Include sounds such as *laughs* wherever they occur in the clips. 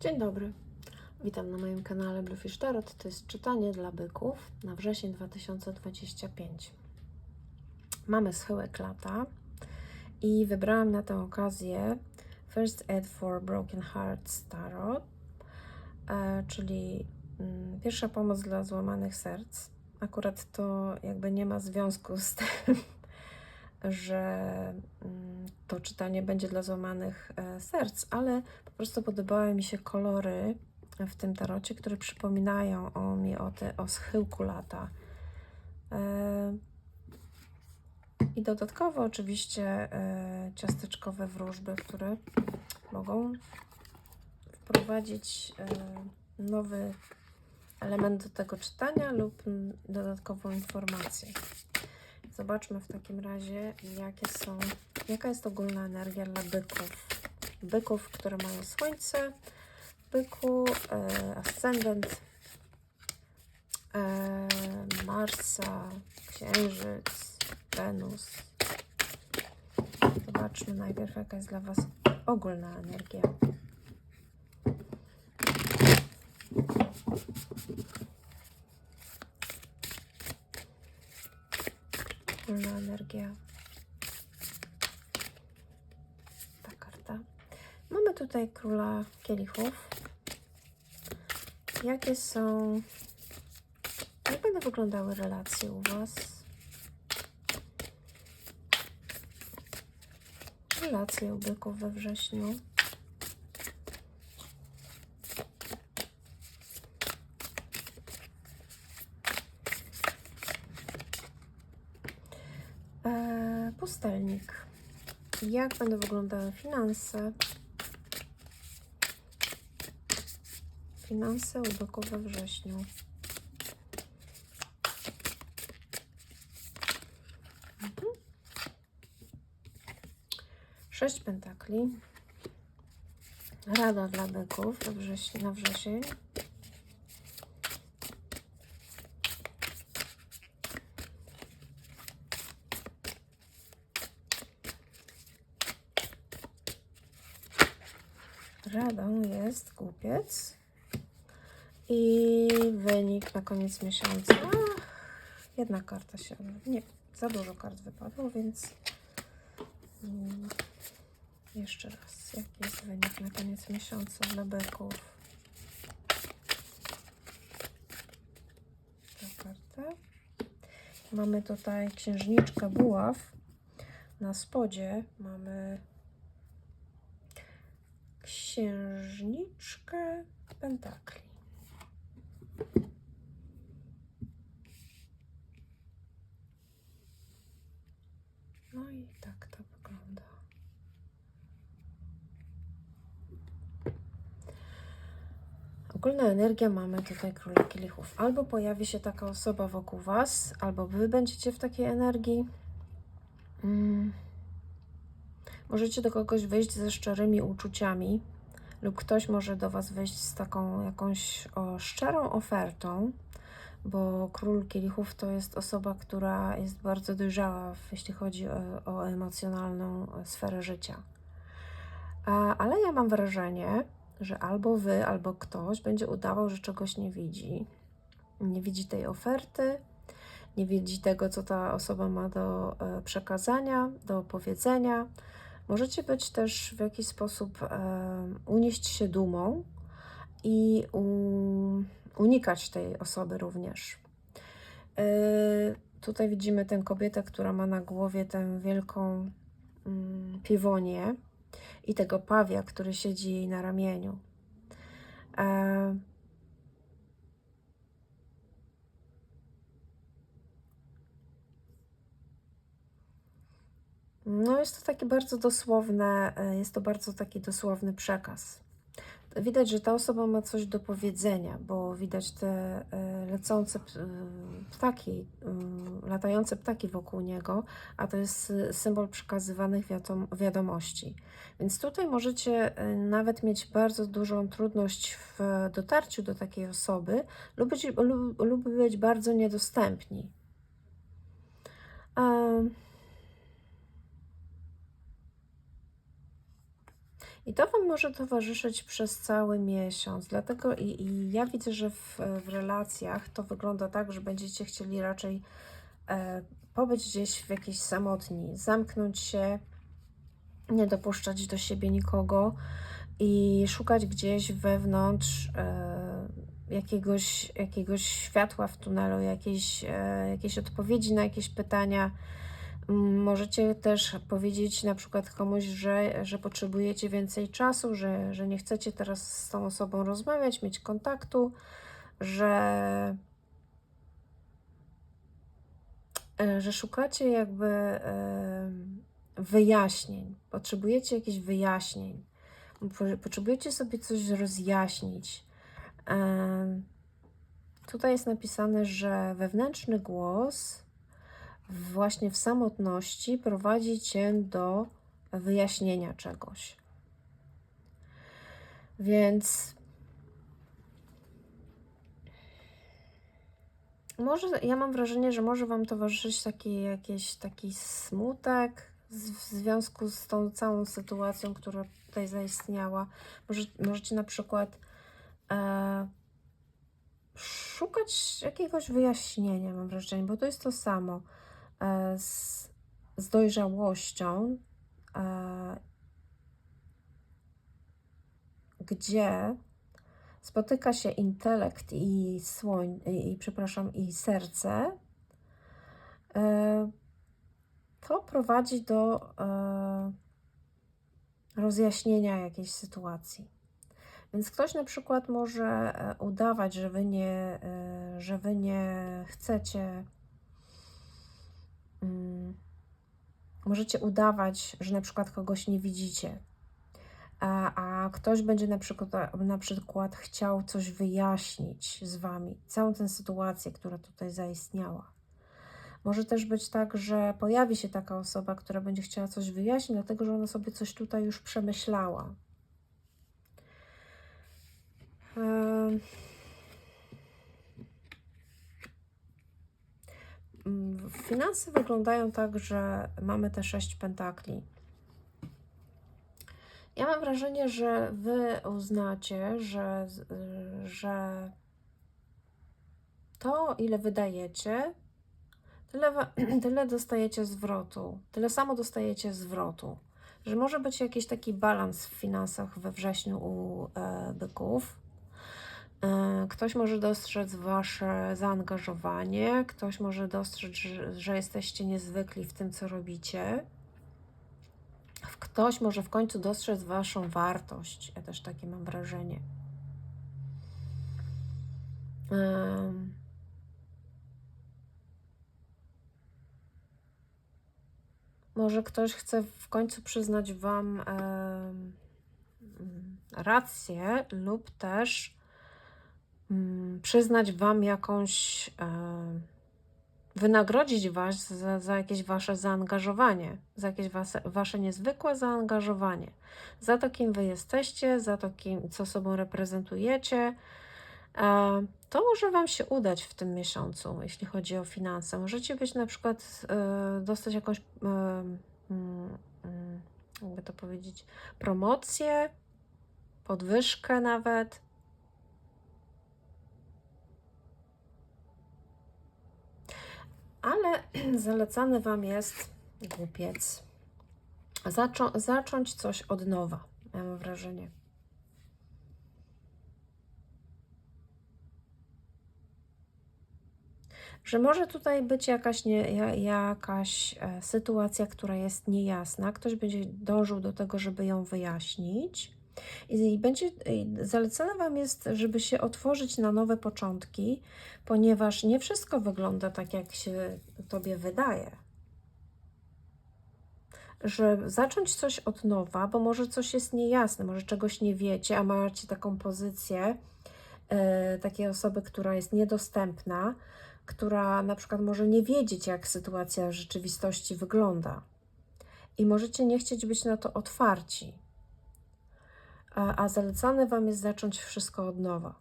Dzień dobry. Witam na moim kanale Bluefish Tarot. To jest czytanie dla byków na wrzesień 2025. Mamy schyłek lata i wybrałam na tę okazję First Aid for Broken Hearts Tarot, e, czyli mm, pierwsza pomoc dla złamanych serc. Akurat to jakby nie ma związku z tym, że mm, to czytanie będzie dla złamanych e, serc, ale po prostu podobały mi się kolory w tym tarocie, które przypominają o mi o, te, o schyłku lata. E, I dodatkowo oczywiście e, ciasteczkowe wróżby, które mogą wprowadzić nowy element do tego czytania lub dodatkową informację. Zobaczmy w takim razie, jakie są, jaka jest ogólna energia dla byków. Byków, które mają słońce, byku, e, ascendent, e, Marsa, księżyc, Wenus. Zobaczmy najpierw, jaka jest dla Was ogólna energia. Ogólna energia. Ta karta. Mamy tutaj króla kielichów. Jakie są. Jak będą wyglądały relacje u Was? Relacje u byków we wrześniu. Jak będą wyglądały finanse? Finanse u byków we wrześniu. Mhm. Sześć pentakli. Rada dla byków na wrzesień. Jest kupiec i wynik na koniec miesiąca. Jedna karta się. Nie, za dużo kart wypadło, więc mm, jeszcze raz. Jaki jest wynik na koniec miesiąca dla beków? Ta karta. Mamy tutaj księżniczkę buław. Na spodzie mamy księżniczkę pentakli. No i tak to wygląda. Ogólna energia mamy tutaj króla kielichów. Albo pojawi się taka osoba wokół Was, albo Wy będziecie w takiej energii. Mm. Możecie do kogoś wyjść ze szczerymi uczuciami, lub ktoś może do Was wejść z taką jakąś o, szczerą ofertą, bo król kielichów to jest osoba, która jest bardzo dojrzała, jeśli chodzi o, o emocjonalną sferę życia. A, ale ja mam wrażenie, że albo Wy, albo ktoś będzie udawał, że czegoś nie widzi. Nie widzi tej oferty, nie widzi tego, co ta osoba ma do e, przekazania, do powiedzenia Możecie być też w jakiś sposób e, unieść się dumą i unikać tej osoby również. E, tutaj widzimy tę kobietę, która ma na głowie tę wielką mm, piwonię i tego pawia, który siedzi jej na ramieniu. E, No jest to taki bardzo dosłowne, e, jest to bardzo taki dosłowny przekaz. Widać, że ta osoba ma coś do powiedzenia, bo widać te e, lecące ptaki, latające ptaki wokół niego, a to jest symbol przekazywanych wiadomości. Więc tutaj możecie e, nawet mieć bardzo dużą trudność w dotarciu do takiej osoby lub być, lub, lub być bardzo niedostępni. Um, I to Wam może towarzyszyć przez cały miesiąc. Dlatego i, i ja widzę, że w, w relacjach to wygląda tak, że będziecie chcieli raczej e, pobyć gdzieś w jakiejś samotni, zamknąć się, nie dopuszczać do siebie nikogo i szukać gdzieś wewnątrz e, jakiegoś, jakiegoś światła w tunelu, jakiejś, e, jakiejś odpowiedzi na jakieś pytania. Możecie też powiedzieć na przykład komuś, że, że potrzebujecie więcej czasu, że, że nie chcecie teraz z tą osobą rozmawiać, mieć kontaktu, że, e, że szukacie jakby e, wyjaśnień. Potrzebujecie jakichś wyjaśnień. Po- Potrzebujecie sobie coś rozjaśnić. Em, Tutaj jest napisane, że wewnętrzny głos właśnie w samotności prowadzi cię do wyjaśnienia czegoś. Więc może ja mam wrażenie, że może Wam towarzyszyć taki jakiś taki smutek w związku z tą całą sytuacją, która tutaj zaistniała. Może, możecie na przykład e, szukać jakiegoś wyjaśnienia, mam wrażenie, bo to jest to samo z, z dojrzałością, e, gdzie spotyka się intelekt i słoń, i, przepraszam, i serce, e, to prowadzi do e, rozjaśnienia jakiejś sytuacji. Więc ktoś na przykład może e, udawać, że wy nie, e, że wy nie chcecie. Mm, Możecie udawać, że na przykład kogoś nie widzicie, a, a ktoś będzie na przykład, na przykład chciał coś wyjaśnić z wami, całą tę sytuację, która tutaj zaistniała. Może też być tak, że pojawi się taka osoba, która będzie chciała coś wyjaśnić, dlatego że ona sobie coś tutaj już przemyślała. Em, mm, Finanse wyglądają tak, że mamy te sześć pentakli. Ja mam wrażenie, że wy uznacie, że, że to, ile wydajecie, tyle, *clears throat* tyle dostajecie zwrotu. Tyle samo dostajecie zwrotu. Że może być jakiś taki balans w finansach we wrześniu u e, byków. E, Ktoś może dostrzec Wasze zaangażowanie, ktoś może dostrzec, że, jesteście niezwykli w tym, co robicie. Ktoś może w końcu dostrzec Waszą wartość. Ja też takie mam wrażenie. Może ktoś chce w końcu przyznać Wam rację, lub też przyznać Wam jakąś, em, wynagrodzić Was za, za jakieś Wasze zaangażowanie, za jakieś wasze, wasze niezwykłe zaangażowanie, za to, kim Wy jesteście, za to, kim, co sobą reprezentujecie. E, To może Wam się udać w tym miesiącu, jeśli chodzi o finanse. Możecie być na przykład e, dostać jakąś, e, mm, mm, jakby to powiedzieć, promocję, podwyżkę nawet. Ale *clears throat* zalecany Wam jest głupiec. Zaczą- zacząć coś od nowa, mam wrażenie. że może tutaj być jakaś, nie, ja- jakaś e, sytuacja, która jest niejasna. Ktoś będzie dążył do tego, żeby ją wyjaśnić. I, będzie zalecane Wam jest, żeby się otworzyć na nowe początki, ponieważ nie wszystko wygląda tak, jak się Tobie wydaje. Że zacząć coś od nowa, bo może coś jest niejasne, może czegoś nie wiecie, a macie taką pozycję e, takiej osoby, która jest niedostępna, która na przykład może nie wiedzieć, jak sytuacja w rzeczywistości wygląda. I możecie nie chcieć być na to otwarci. A, zalecane Wam jest zacząć wszystko od nowa.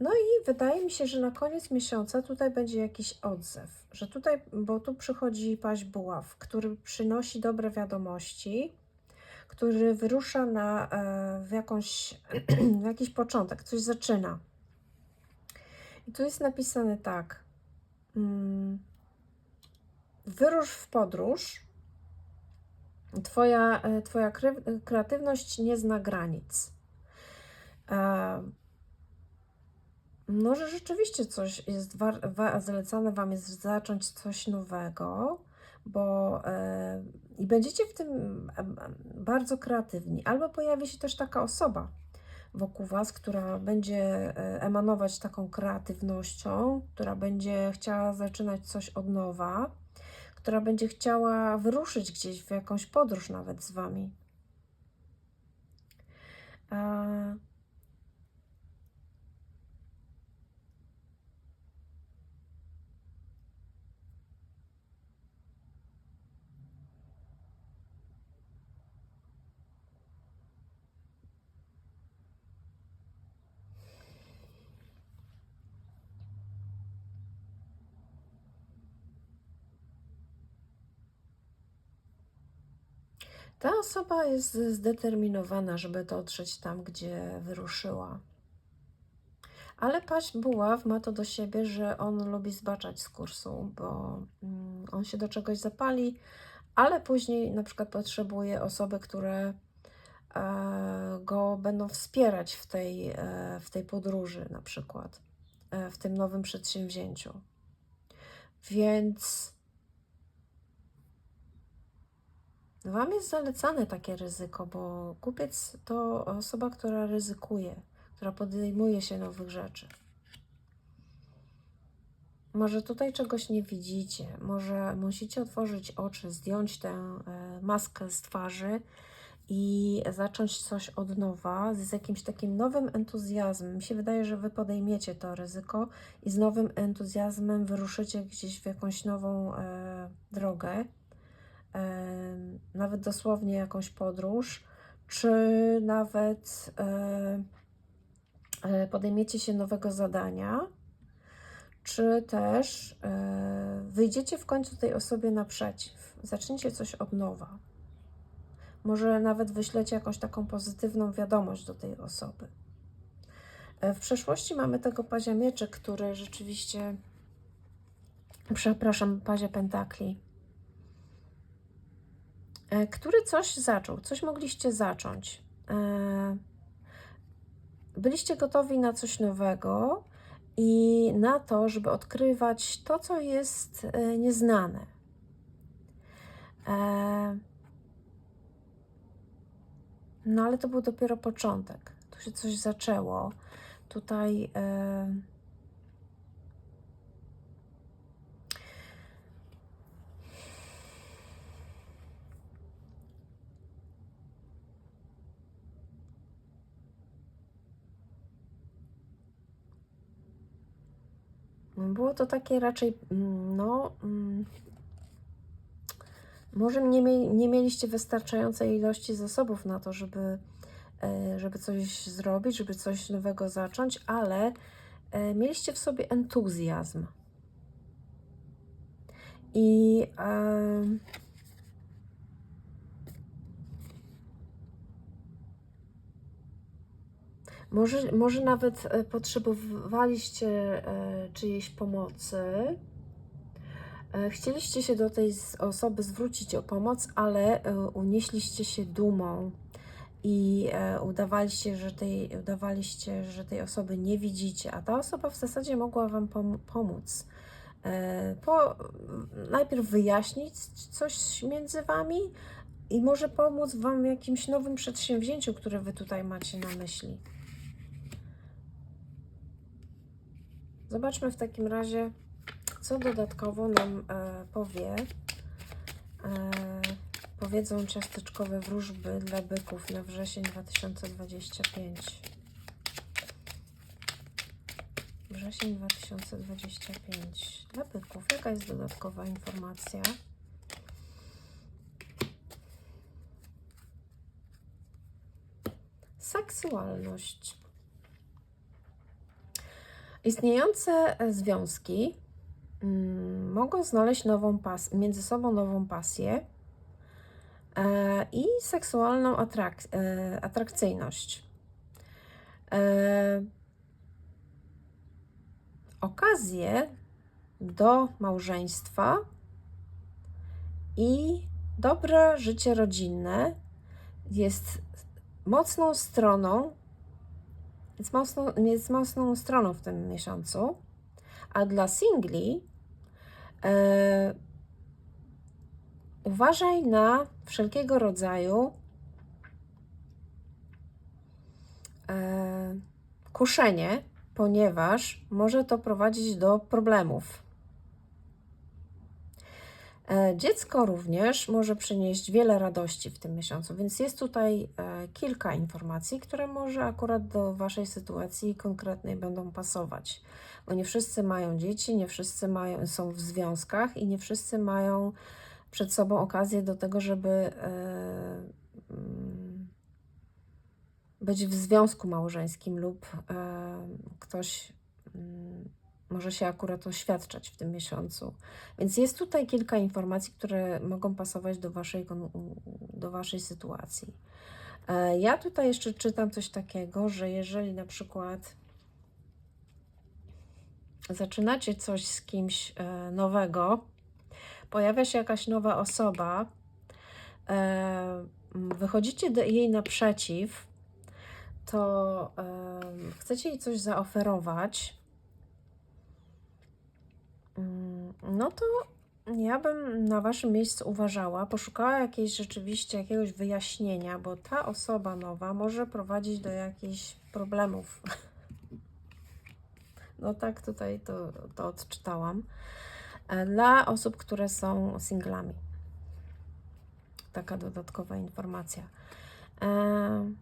No i wydaje mi się, że na koniec miesiąca tutaj będzie jakiś odzew, że tutaj, bo tu przychodzi paź buław, który przynosi dobre wiadomości, który wyrusza na, e, w, jakąś, *clears throat* w jakiś początek, coś zaczyna. I tu jest napisane tak. Mm, Wyrusz w podróż. Twoja, e, twoja kre- kreatywność nie zna granic. E, Może rzeczywiście coś jest zalecane Wam jest zacząć coś nowego, bo e, i będziecie w tym bardzo kreatywni. Albo pojawi się też taka osoba wokół Was, która będzie e, emanować taką kreatywnością, która będzie chciała zaczynać coś od nowa, która będzie chciała wyruszyć gdzieś w jakąś podróż nawet z Wami. E, Ta osoba jest zdeterminowana, żeby dotrzeć tam, gdzie wyruszyła. Ale paść buław ma to do siebie, że on lubi zbaczać z kursu, bo mm, on się do czegoś zapali, ale później na przykład potrzebuje osoby, które e, go będą wspierać w tej, e, w tej podróży, na przykład e, w tym nowym przedsięwzięciu. Więc Wam jest zalecane takie ryzyko, bo kupiec to osoba, która ryzykuje, która podejmuje się nowych rzeczy. Może tutaj czegoś nie widzicie, może musicie otworzyć oczy, zdjąć tę e, maskę z twarzy i zacząć coś od nowa, z jakimś takim nowym entuzjazmem. Mi się wydaje, że Wy podejmiecie to ryzyko i z nowym entuzjazmem wyruszycie gdzieś w jakąś nową e, drogę nawet dosłownie jakąś podróż, czy nawet e, podejmiecie się nowego zadania, czy też e, wyjdziecie w końcu tej osobie naprzeciw, zaczniecie coś od nowa. Może nawet wyślecie jakąś taką pozytywną wiadomość do tej osoby. E, W przeszłości mamy tego pazia mieczy, który rzeczywiście, przepraszam, pazia pentakli, który coś zaczął, coś mogliście zacząć. E, Byliście gotowi na coś nowego i na to, żeby odkrywać to, co jest e, nieznane. E, No ale to był dopiero początek. Tu się coś zaczęło. Tutaj. Było to takie raczej, mm, no, mm, może nie, nie mieliście wystarczającej ilości zasobów na to, żeby, e, żeby coś zrobić, żeby coś nowego zacząć, ale e, mieliście w sobie entuzjazm. I em, może, może nawet e, potrzebowaliście e, czyjejś pomocy. E, Chcieliście się do tej osoby zwrócić o pomoc, ale unieśliście się dumą i udawaliście, że tej, udawaliście, że tej osoby nie widzicie, a ta osoba w zasadzie mogła Wam pom- pomóc. Po, najpierw wyjaśnić coś między Wami i może pomóc Wam w jakimś nowym przedsięwzięciu, które Wy tutaj macie na myśli. Zobaczmy w takim razie, co dodatkowo nam e, powie, e, powiedzą ciasteczkowe wróżby dla byków na wrzesień 2025. Wrzesień 2025. Dla byków, jaka jest dodatkowa informacja? Seksualność. Istniejące e, związki mm, mogą znaleźć nową pas między sobą nową pasję, e, i seksualną atrak e, atrakcyjność. Okazje do małżeństwa i dobre życie rodzinne jest mocną stroną, jest mocną, jest mocną stroną w tym miesiącu, a dla singli e, uważaj na wszelkiego rodzaju e, kuszenie, ponieważ może to prowadzić do problemów. E, Dziecko również może przynieść wiele radości w tym miesiącu, więc jest tutaj e, kilka informacji, które może akurat do Waszej sytuacji konkretnej będą pasować. Bo nie wszyscy mają dzieci, nie wszyscy mają, są w związkach i nie wszyscy mają przed sobą okazję do tego, żeby e, mm, być w związku małżeńskim lub ktoś mm, może się akurat oświadczać w tym miesiącu. Więc jest tutaj kilka informacji, które mogą pasować do Waszej, do waszej sytuacji. E, Ja tutaj jeszcze czytam coś takiego, że jeżeli na przykład zaczynacie coś z kimś e, nowego, pojawia się jakaś nowa osoba, e, wychodzicie do jej naprzeciw, to chcecie jej coś zaoferować, mm, no to ja bym na Waszym miejscu uważała, poszukała jakiejś rzeczywiście jakiegoś wyjaśnienia, bo ta osoba nowa może prowadzić do jakichś problemów. *laughs* No tak tutaj to, to odczytałam. E, Dla osób, które są singlami. Taka dodatkowa informacja. Em,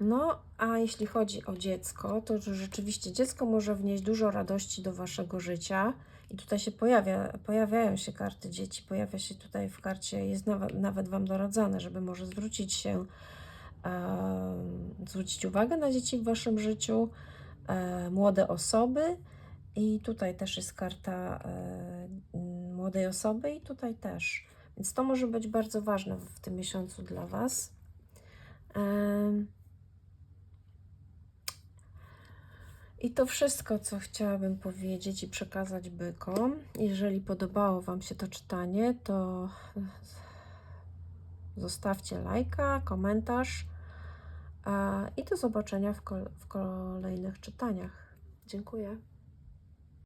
No, a jeśli chodzi o dziecko, to rzeczywiście dziecko może wnieść dużo radości do waszego życia. I tutaj się pojawia, pojawiają się karty dzieci, pojawia się tutaj w karcie, jest nawet, nawet wam doradzane, żeby może zwrócić się, em, zwrócić uwagę na dzieci w waszym życiu, e, młode osoby. I tutaj też jest karta e, młodej osoby, i tutaj też. Więc to może być bardzo ważne w w tym miesiącu dla Was. Em, I to wszystko, co chciałabym powiedzieć i przekazać bykom. Jeżeli podobało Wam się to czytanie, to zostawcie lajka, komentarz a, i do zobaczenia w, kol- w kolejnych czytaniach. Dziękuję.